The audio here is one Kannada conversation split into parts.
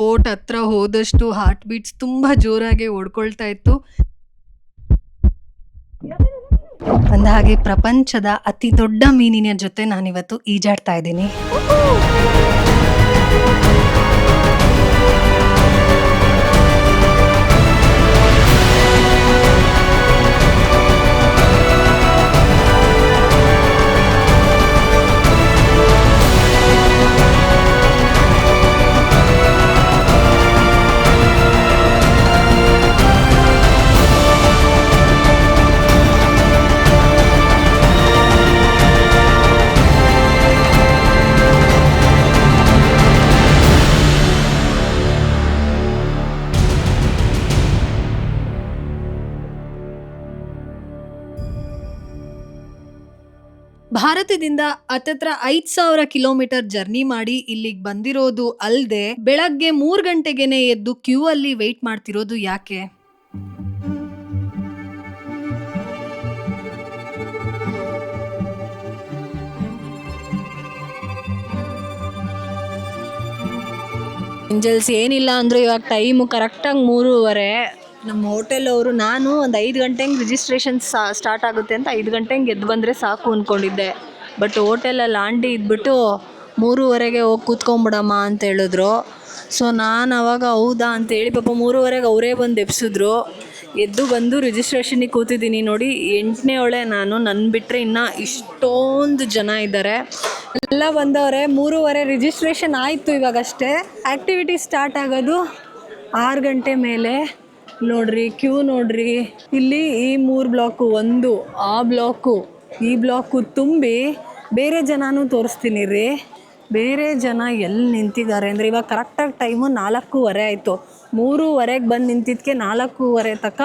ಬೋಟ್ ಹತ್ರ ಹೋದಷ್ಟು ಹಾರ್ಟ್ ಬೀಟ್ಸ್ ತುಂಬಾ ಜೋರಾಗಿ ಓಡ್ಕೊಳ್ತಾ ಇತ್ತು. ಅಂದಹಾಗೆ ಪ್ರಪಂಚದ ಅತಿ ದೊಡ್ಡ ಮೀನಿನ ಜೊತೆ ನಾನಿವತ್ತು ಈಜಾಡ್ತಾ ಇದ್ದೀನಿ. ಭಾರತದಿಂದ ಹತ್ತತ್ರ ಐದ್ ಸಾವಿರ ಕಿಲೋಮೀಟರ್ ಜರ್ನಿ ಮಾಡಿ ಇಲ್ಲಿಗೆ ಬಂದಿರೋದು ಅಲ್ದೆ ಬೆಳಗ್ಗೆ ಮೂರ್ ಗಂಟೆಗೆನೆ ಎದ್ದು ಕ್ಯೂ ಅಲ್ಲಿ ವೆಯ್ಟ್ ಮಾಡ್ತಿರೋದು ಯಾಕೆ? ಇಂಜಲ್ಸ್ ಏನಿಲ್ಲ ಅಂದ್ರೆ ಇವಾಗ ಟೈಮು ಕರೆಕ್ಟಾಗಿ ಮೂರುವರೆ. ನಮ್ಮ ಹೋಟೆಲ್ ಅವರು ನಾನು ಒಂದು ಐದು ಗಂಟೆಗೆ ರಿಜಿಸ್ಟ್ರೇಷನ್ ಸ್ಟಾರ್ಟ್ ಆಗುತ್ತೆ ಅಂತ ಐದು ಗಂಟೆಗೆ ಎದ್ದು ಬಂದರೆ ಸಾಕು ಅಂದ್ಕೊಂಡಿದ್ದೆ ಬಟ್ ಹೋಟೆಲಲ್ಲಿ ಆಂಟಿ ಇದ್ಬಿಟ್ಟು ಮೂರುವರೆಗೆ ಹೋಗಿ ಕೂತ್ಕೊಂಬಿಡಮ್ಮ ಅಂತ ಹೇಳಿದ್ರು. ಸೊ ನಾನು ಅವಾಗ ಹೌದಾ ಅಂತೇಳಿ ಪಾಪ ಮೂರುವರೆಗೆ ಅವರೇ ಬಂದು ಎಬ್ಸಿದ್ರು. ಎದ್ದು ಬಂದು ರಿಜಿಸ್ಟ್ರೇಷನಿಗೆ ಕೂತಿದ್ದೀನಿ ನೋಡಿ, ಎಂಟನೇ ಒಳೆ ನಾನು ನನ್ನ ಬಿಟ್ಟರೆ ಇನ್ನು ಇಷ್ಟೊಂದು ಜನ ಇದ್ದಾರೆ ಎಲ್ಲ ಬಂದವರೆ, ಮೂರುವರೆ ರಿಜಿಸ್ಟ್ರೇಷನ್ ಆಯಿತು ಇವಾಗಷ್ಟೇ. ಆ್ಯಕ್ಟಿವಿಟಿ ಸ್ಟಾರ್ಟ್ ಆಗೋದು ಆರು ಗಂಟೆ ಮೇಲೆ. ನೋಡ್ರಿ ಕ್ಯೂ ನೋಡ್ರಿ. ಇಲ್ಲಿ ಈ ಮೂರು ಬ್ಲಾಕು ಒಂದು, ಆ ಬ್ಲಾಕು ಈ ಬ್ಲಾಕು ತುಂಬಿ ಬೇರೆ ಜನನೂ ತೋರಿಸ್ತೀನಿ ರೀ. ಬೇರೆ ಜನ ಎಲ್ಲಿ ನಿಂತಿದ್ದಾರೆ ಅಂದರೆ ಇವಾಗ ಕರೆಕ್ಟಾಗಿ ಟೈಮು ನಾಲ್ಕೂವರೆ ಆಯಿತು. ಮೂರುವರೆಗೆ ಬಂದು ನಿಂತಿದ್ದಕ್ಕೆ ನಾಲ್ಕೂವರೆ ತಕ್ಕ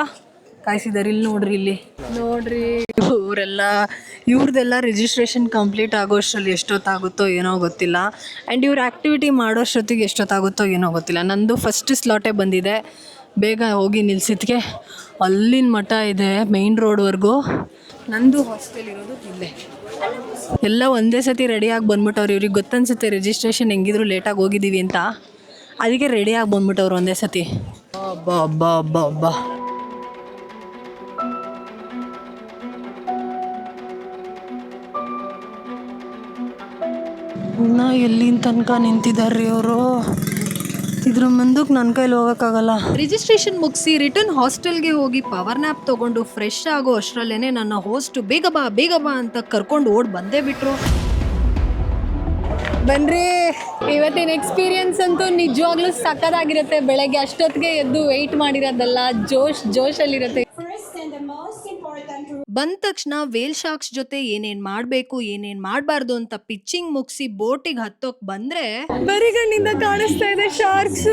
ಕಾಯಿಸಿದ್ದಾರೆ ಇಲ್ಲಿ ನೋಡ್ರಿ ಇಲ್ಲಿ. ನೋಡ್ರಿ, ಇವರೆಲ್ಲ ಇವ್ರದ್ದೆಲ್ಲ ರಿಜಿಸ್ಟ್ರೇಷನ್ ಕಂಪ್ಲೀಟ್ ಆಗೋಷ್ಟರಲ್ಲಿ ಎಷ್ಟೊತ್ತಾಗುತ್ತೋ ಏನೋ ಗೊತ್ತಿಲ್ಲ. ಆ್ಯಂಡ್ ಇವ್ರ ಆ್ಯಕ್ಟಿವಿಟಿ ಮಾಡೋಷ್ಟೊತ್ತಿಗೆ ಎಷ್ಟೊತ್ತಾಗುತ್ತೋ ಏನೋ ಗೊತ್ತಿಲ್ಲ. ನಂದು ಫಸ್ಟ್ ಸ್ಲಾಟೇ ಬಂದಿದೆ. ಬೇಗ ಹೋಗಿ ನಿಲ್ಸಿದ್ಕೆ ಅಲ್ಲಿನ ಮಠ ಇದೆ ಮೇಯ್ನ್ ರೋಡ್ವರೆಗೂ ನಂದು ಹಾಸ್ಟೆಲ್ ಇರೋದು ಇಲ್ಲೇ. ಎಲ್ಲ ಒಂದೇ ಸತಿ ರೆಡಿಯಾಗಿ ಬಂದ್ಬಿಟ್ಟವ್ರು. ಇವ್ರಿಗೆ ಗೊತ್ತನ್ಸುತ್ತೆ ರಿಜಿಸ್ಟ್ರೇಷನ್ ಹೆಂಗಿದ್ರು ಲೇಟಾಗಿ ಹೋಗಿದ್ದೀವಿ ಅಂತ. ಅದಕ್ಕೆ ರೆಡಿಯಾಗಿ ಬಂದ್ಬಿಟ್ಟವ್ರು ಒಂದೇ ಸತಿ. ಅಬ್ಬಾ ಅಬ್ಬಾ ಅಬ್ಬಾ ಅಬ್ಬಾ ಇನ್ನ ಎಲ್ಲಿನ ತನಕ ನಿಂತಿದ್ದಾರ್ರಿ ಅವರು? ಇದ್ರ ಮುಂದಕ್ಕೆ ನನ್ನ ಕೈಲಿ ಹೋಗೋಕ್ಕಾಗಲ್ಲ. ರಿಜಿಸ್ಟ್ರೇಷನ್ ಮುಗಿಸಿ ರಿಟರ್ನ್ ಹಾಸ್ಟೆಲ್ಗೆ ಹೋಗಿ ಪವರ್ ನ್ಯಾಪ್ ತಗೊಂಡು ಫ್ರೆಶ್ ಆಗೋ ಅಷ್ಟರಲ್ಲೇನೆ ನನ್ನ ಹೋಸ್ಟ್ ಬೇಗ ಬಾ ಬೇಗ ಬಾ ಅಂತ ಕರ್ಕೊಂಡು ಓಡ್ ಬಂದೇ ಬಿಟ್ರು. ಬನ್ರಿ ಇವತ್ತಿನ ಎಕ್ಸ್ಪೀರಿಯನ್ಸ್ ಅಂತೂ ನಿಜವಾಗ್ಲೂ ಸಕ್ಕದಾಗಿರುತ್ತೆ ಬೆಳಗ್ಗೆ ಅಷ್ಟೊತ್ತಿಗೆ ಎದ್ದು ವೆಯ್ಟ್ ಮಾಡಿರೋದಲ್ಲ ಜೋಶ್ ಜೋಶಲ್ಲಿರುತ್ತೆ ಬಂದ ತಕ್ಷಣ ವೇಲ್ ಶಾರ್ಕ್ಸ್ ಜೊತೆ ಏನೇನ್ ಮಾಡ್ಬೇಕು ಏನೇನ್ ಮಾಡಬಾರ್ದು ಅಂತ ಪಿಚ್ಚಿಂಗ್ ಮುಗಿಸಿ ಬೋಟಿಗೆ ಹತ್ತೋಕ್ ಬಂದ್ರೆ ಬರಿಗಣ್ಣಿಂದ ಕಾಣಿಸ್ತಾ ಇದೆ ಶಾರ್ಕ್ಸ್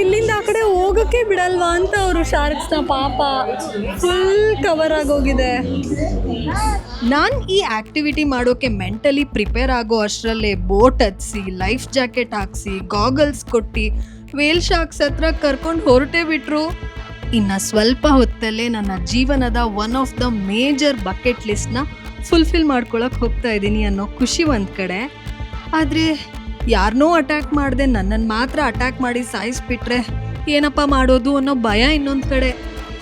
ಇಲ್ಲಿಂದ ಆ ಕಡೆ ಹೋಗಕ್ಕೆ ಬಿಡಲ್ವಾ ಅಂತ ಅವರು ಶಾರ್ಕ್ಸ್ನ ಪಾಪ. ಫುಲ್ ಕವರ್ ಆಗೋಗಿದೆ. ನಾನು ಈ ಆಕ್ಟಿವಿಟಿ ಮಾಡೋಕೆ ಮೆಂಟಲಿ ಪ್ರಿಪೇರ್ ಆಗೋ ಅಷ್ಟರಲ್ಲೇ ಬೋಟ್ ಹತ್ಸಿ ಲೈಫ್ ಜಾಕೆಟ್ ಹಾಕ್ಸಿ ಗಾಗಲ್ಸ್ ಕೊಟ್ಟು ವೇಲ್ ಶಾರ್ಕ್ಸ್ ಹತ್ರ ಕರ್ಕೊಂಡು ಹೊರಟೇ ಬಿಟ್ರು. ಇನ್ನು ಸ್ವಲ್ಪ ಹೊತ್ತಲ್ಲೇ ನನ್ನ ಜೀವನದ one of the major bucket ಲಿಸ್ಟ್ನ fulfil ಮಾಡ್ಕೊಳಕ್ಕೆ ಹೋಗ್ತಾ ಇದ್ದೀನಿ ಅನ್ನೋ ಖುಷಿ ಒಂದು ಕಡೆ. ಆದರೆ ಯಾರನ್ನೋ ಅಟ್ಯಾಕ್ ಮಾಡಿದೆ ನನ್ನನ್ನು ಮಾತ್ರ ಅಟ್ಯಾಕ್ ಮಾಡಿ ಸಾಯಿಸ್ಬಿಟ್ರೆ ಏನಪ್ಪ ಮಾಡೋದು ಅನ್ನೋ ಭಯ ಇನ್ನೊಂದು ಕಡೆ.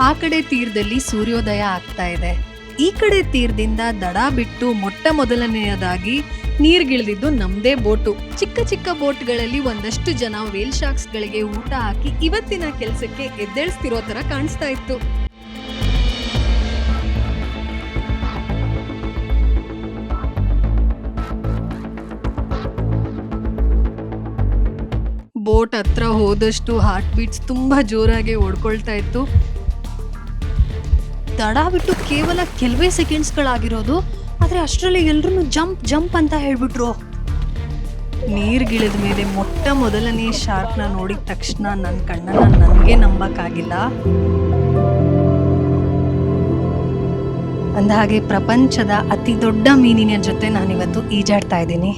ಆ ಕಡೆ ತೀರದಲ್ಲಿ ಸೂರ್ಯೋದಯ ಆಗ್ತಾ ಇದೆ. ಈ ಕಡೆ ತೀರದಿಂದ ದಡ ಬಿಟ್ಟು ಮೊಟ್ಟ ಮೊದಲನೆಯದಾಗಿ ನೀರ್ಗಿಳಿದಿದ್ದು ನಮ್ದೇ ಬೋಟು. ಚಿಕ್ಕ ಚಿಕ್ಕ ಬೋಟ್ಗಳಲ್ಲಿ ಒಂದಷ್ಟು ಜನ ವೇಲ್ ಶಾರ್ಕ್ಸ್ಗಳಿಗೆ ಊಟ ಹಾಕಿ ಇವತ್ತಿನ ಕೆಲಸಕ್ಕೆ ಎದ್ದೇಳಿಸ್ತಿರೋ ತರ ಕಾಣಿಸ್ತಾ ಇತ್ತು. ಬೋಟ್ ಹತ್ರ ಹೋದಷ್ಟು ಹಾರ್ಟ್ ಬೀಟ್ಸ್ ತುಂಬಾ ಜೋರಾಗಿ ಓಡ್ಕೊಳ್ತಾ ಇತ್ತು. ತಡ ಬಿಟ್ಟು ಕೇವಲ ಕೆಲವೇ ಸೆಕೆಂಡ್ಸ್ಗಳಾಗಿರೋದು ಆದರೆ ಅಷ್ಟರಲ್ಲಿ ಎಲ್ರೂ ಜಂಪ್ ಜಂಪ್ ಅಂತ ಹೇಳ್ಬಿಟ್ರು. ನೀರ್ಗಿಳಿದ ಮೇಲೆ ಮೊಟ್ಟ ಮೊದಲನೇ ಶಾರ್ಕ್ನ ನೋಡಿದ ತಕ್ಷಣ ನನ್ನ ಕಣ್ಣನ್ನ ನನಗೆ ನಂಬಕ್ಕಾಗಿಲ್ಲ. ಅಂದಹಾಗೆ ಪ್ರಪಂಚದ ಅತಿ ದೊಡ್ಡ ಮೀನಿನ ಜೊತೆ ನಾನಿವತ್ತು ಈಜಾಡ್ತಾ ಇದ್ದೀನಿ.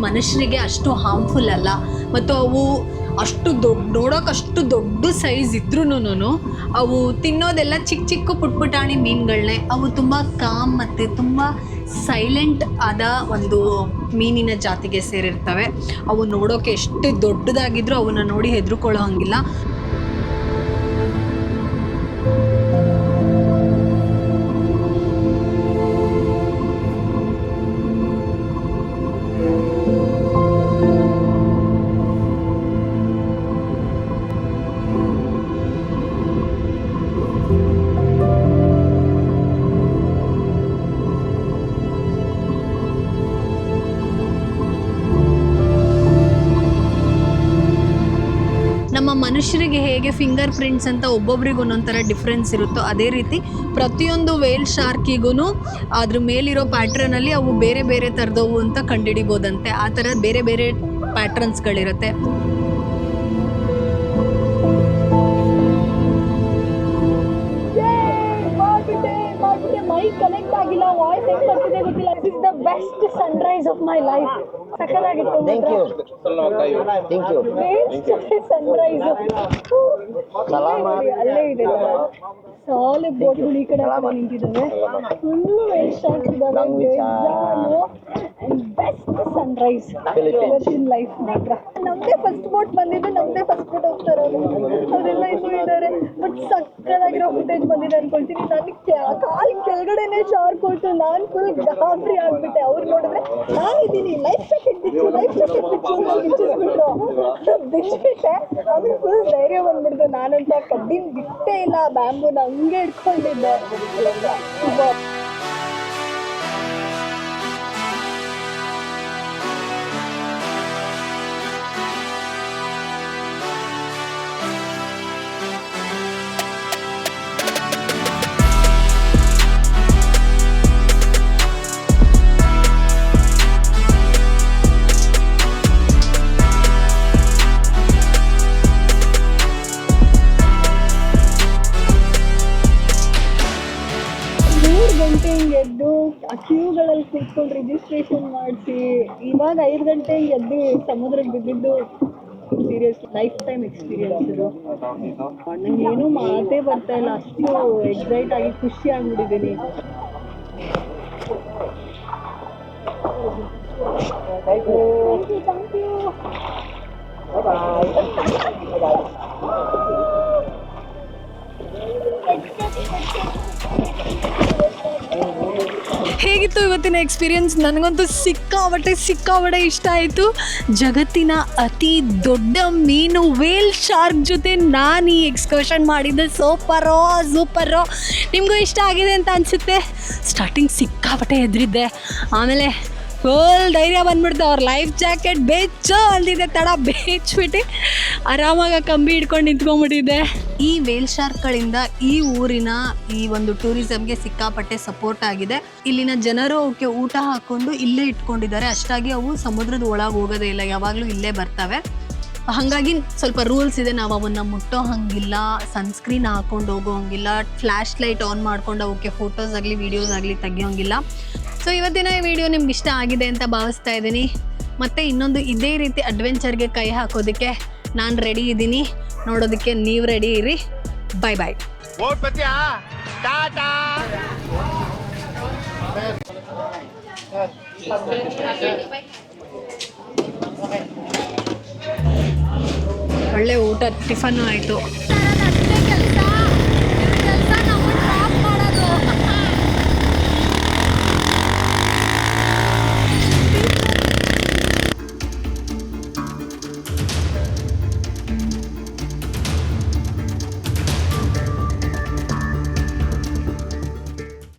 ಮನುಷ್ಯರಿಗೆ ಅಷ್ಟು ಹಾರ್ಮ್ಫುಲ್ ಅಲ್ಲ. ಮತ್ತು ಅವು ಅಷ್ಟು ದೊಡ್ಡ, ನೋಡೋಕೆ ಅಷ್ಟು ದೊಡ್ಡ ಸೈಜ್ ಇದ್ರೂ ಅವು ತಿನ್ನೋದೆಲ್ಲ ಚಿಕ್ಕ ಚಿಕ್ಕ ಪುಟ್ ಪುಟಾಣಿ ಮೀನುಗಳನ್ನೇ ಅವು ತುಂಬ ಕಾಮ್ ಮತ್ತು ತುಂಬ ಸೈಲೆಂಟ್ ಆದ ಒಂದು ಮೀನಿನ ಜಾತಿಗೆ ಸೇರಿರ್ತವೆ. ಅವು ನೋಡೋಕೆ ಎಷ್ಟು ದೊಡ್ಡದಾಗಿದ್ರೂ ಅವನ್ನ ನೋಡಿ ಹೆದರ್ಕೊಳ್ಳೋ ಹಂಗಿಲ್ಲ ಮನುಷ್ಯರಿಗೆ ಹೇಗೆ ಫಿಂಗರ್ ಪ್ರಿಂಟ್ಸ್ ಅಂತ ಒಬ್ಬೊಬ್ರಿಗೆ ಒಂದೊಂಥರ ಥರ ಡಿಫ್ರೆನ್ಸ್ ಇರುತ್ತೋ ಅದೇ ರೀತಿ ಪ್ರತಿಯೊಂದು ವೇಲ್ ಶಾರ್ಕಿಗೂ ಅದ್ರ ಮೇಲಿರೋ ಪ್ಯಾಟ್ರನಲ್ಲಿ ಅವು ಬೇರೆ ಬೇರೆ ಥರದವು ಅಂತ ಕಂಡುಹಿಡಿಬೋದಂತೆ. ಆ ಥರ ಬೇರೆ ಬೇರೆ ಪ್ಯಾಟ್ರನ್ಸ್ಗಳಿರುತ್ತೆ ಮೈ ಕನೆಕ್ಟ್ ಆಗಿಲ್ಲ ವಾಯ್ಸ್ ಬರ್ತಿದೆ ಗೊತ್ತಿಲ್ಲ. Is the best sunrise of my life Thank you. Thank you. Sunrise. ಅಲ್ಲೇ ಇದೆ ಸಾಲು ಬೋಟ್ಗಳು ಈ ಕಡೆ ಆ ಕಡೆ ನಿಂತಿದ್ದಾವೆ. ಫುಲ್ಲು ವೇಸ್ಟ್ ಆಗ್ತಿದ್ದಾವೆ Language. And best sunrise. ಇವತ್ತಿನ ಲೈಫ್ ಮಾತ್ರ. ನಮ್ದೇ ಫಸ್ಟ್ ಬೋಟ್ ಬಂದಿದ್ದು ನಮ್ದೇ ಫಸ್ಟ್ ಬೋಟ್ ಹೋಗ್ತಾರೆ ಅವರೆಲ್ಲ ಬಟ್ ಸಕ್ಕದಾಗಿರೋ ಫುಟೇಜ್ ಬಂದಿದೆ ಅನ್ಕೊಳ್ತೀನಿ. ನನಗೆ ಕಾಲ್ ಕೆಳಗಡೆನೆ ಶಾರ್ಕ್ ಹೋಯ್ತು ನಾನು ಫುಲ್ ಗಾಬರಿ ಆಗ್ಬಿಟ್ಟೆ. ಅವ್ರು ನೋಡಿದ್ರೆ ನಾನಿದ್ದೀನಿ ಲೈಫ್ ಜಾಕೆಟ್ ಬಿಚ್ಚು ಲೈಫ್ ಜಾಕೆಟ್ ಬಿಚ್ಚು ಬಿಚ್ಚಿಸ್ಬಿಟ್ರು. ಬಿಚ್ಚಿಬಿಟ್ಟೆ. ಆಮೇಲೆ ಫುಲ್ ಧೈರ್ಯ ಬಂದ್ಬಿಡ್ತು. ನಾನಂತ ಕಡ್ಡಿನ ಬಿಟ್ಟೇ ಇಲ್ಲ. ಬ್ಯಾಂಬೂನ ಹಂಗೆ ಇಟ್ಕೊಂಡಿದ್ದೆ. ಇವಾಗ ಐದು ಗಂಟೆ ಎದ್ದು ಸಮುದ್ರಕ್ಕೆ ಬಿದ್ದಿದ್ದು ಸೀರಿಯಸ್ ಲೈಫ್ ಟೈಮ್ ಎಕ್ಸ್ಪೀರಿಯನ್ಸ್ ಇದು. ನಂಗೆ ಏನೂ ಮಾತೇ ಬರ್ತಾ ಇಲ್ಲ. ಅಷ್ಟು ಎಕ್ಸೈಟ್ ಆಗಿ ಖುಷಿ ಆಗ್ಬಿಟ್ಟಿದ್ದೀನಿ. ಥ್ಯಾಂಕ್ ಯು ಹೇಗಿತ್ತು ಇವತ್ತಿನ ಎಕ್ಸ್ಪೀರಿಯನ್ಸ್ ನನಗಂತೂ ಸಿಕ್ಕಾಬಟ್ಟೆ ಸಿಕ್ಕಾಬಟ್ಟೆ ಇಷ್ಟ ಆಯಿತು. ಜಗತ್ತಿನ ಅತಿ ದೊಡ್ಡ ಮೀನು ವೇಲ್ ಶಾರ್ಕ್ ಜೊತೆ ನಾನು ಈ ಎಕ್ಸ್ಕರ್ಷನ್ ಮಾಡಿದ್ದೆ. ಸೂಪರೋ ಸೂಪರೋ ನಿಮಗೂ ಇಷ್ಟ ಆಗಿದೆ ಅಂತ ಅನಿಸುತ್ತೆ? ಸ್ಟಾರ್ಟಿಂಗ್ ಸಿಕ್ಕಾಬಟ್ಟೆ ಹೆದರಿದ್ದೆ. ಆಮೇಲೆ ಫುಲ್ ಧೈರ್ಯ ಬಂದ್ಬಿಡ್ತು. ಅವ್ರ ಲೈಫ್ ಜಾಕೆಟ್ ಬೆಚ್ಚು ಅಲ್ದಿದೆ, ತಡ ಬೆಚ್ಬಿಟ್ಟು ಆರಾಮಾಗಿ ಕಂಬಿ ಹಿಡ್ಕೊಂಡು ನಿಂತ್ಕೊಂಡ್ಬಿಟ್ಟಿದ್ದೆ. ಈ ವೇಲ್ ಶಾರ್ಕ್ಗಳಿಂದ ಈ ಊರಿನ ಈ ಒಂದು ಟೂರಿಸಮ್ಗೆ ಸಿಕ್ಕಾಪಟ್ಟೆ ಸಪೋರ್ಟ್ ಆಗಿದೆ. ಇಲ್ಲಿನ ಜನರು ಅವಕ್ಕೆ ಊಟ ಹಾಕೊಂಡು ಇಲ್ಲೇ ಇಟ್ಕೊಂಡಿದ್ದಾರೆ. ಅಷ್ಟಾಗಿ ಅವು ಸಮುದ್ರದ ಒಳಗೆ ಹೋಗೋದೇ ಇಲ್ಲ, ಯಾವಾಗಲೂ ಇಲ್ಲೇ ಬರ್ತವೆ. ಹಾಗಾಗಿ ಸ್ವಲ್ಪ ರೂಲ್ಸ್ ಇದೆ, ನಾವು ಅವನ್ನ ಮುಟ್ಟೋ ಹಂಗಿಲ್ಲ ಸನ್ಸ್ಕ್ರೀನ್ ಹಾಕೊಂಡು ಹೋಗೋ ಹಂಗಿಲ್ಲ ಫ್ಲ್ಯಾಶ್ ಲೈಟ್ ಆನ್ ಮಾಡ್ಕೊಂಡು ಅವಕ್ಕೆ ಫೋಟೋಸ್ ಆಗಲಿ ವೀಡಿಯೋಸ್ ಆಗಲಿ ತೆಗಿಯೋಂಗಿಲ್ಲ. ಸೊ ಇವತ್ತಿನ ಈ ವಿಡಿಯೋ ನಿಮ್ಗೆ ಇಷ್ಟ ಆಗಿದೆ ಅಂತ ಭಾವಿಸ್ತಾ ಇದ್ದೀನಿ. ಮತ್ತು ಇನ್ನೊಂದು ಇದೇ ರೀತಿ ಅಡ್ವೆಂಚರ್ಗೆ ಕೈ ಹಾಕೋದಕ್ಕೆ ನಾನು ರೆಡಿ ಇದ್ದೀನಿ. ನೋಡೋದಕ್ಕೆ ನೀವು ರೆಡಿ ಇರಿ. ಬಾಯ್ ಬಾಯ್ ಒಳ್ಳೆ ಊಟ ಟಿಫನ್ನು ಆಯಿತು.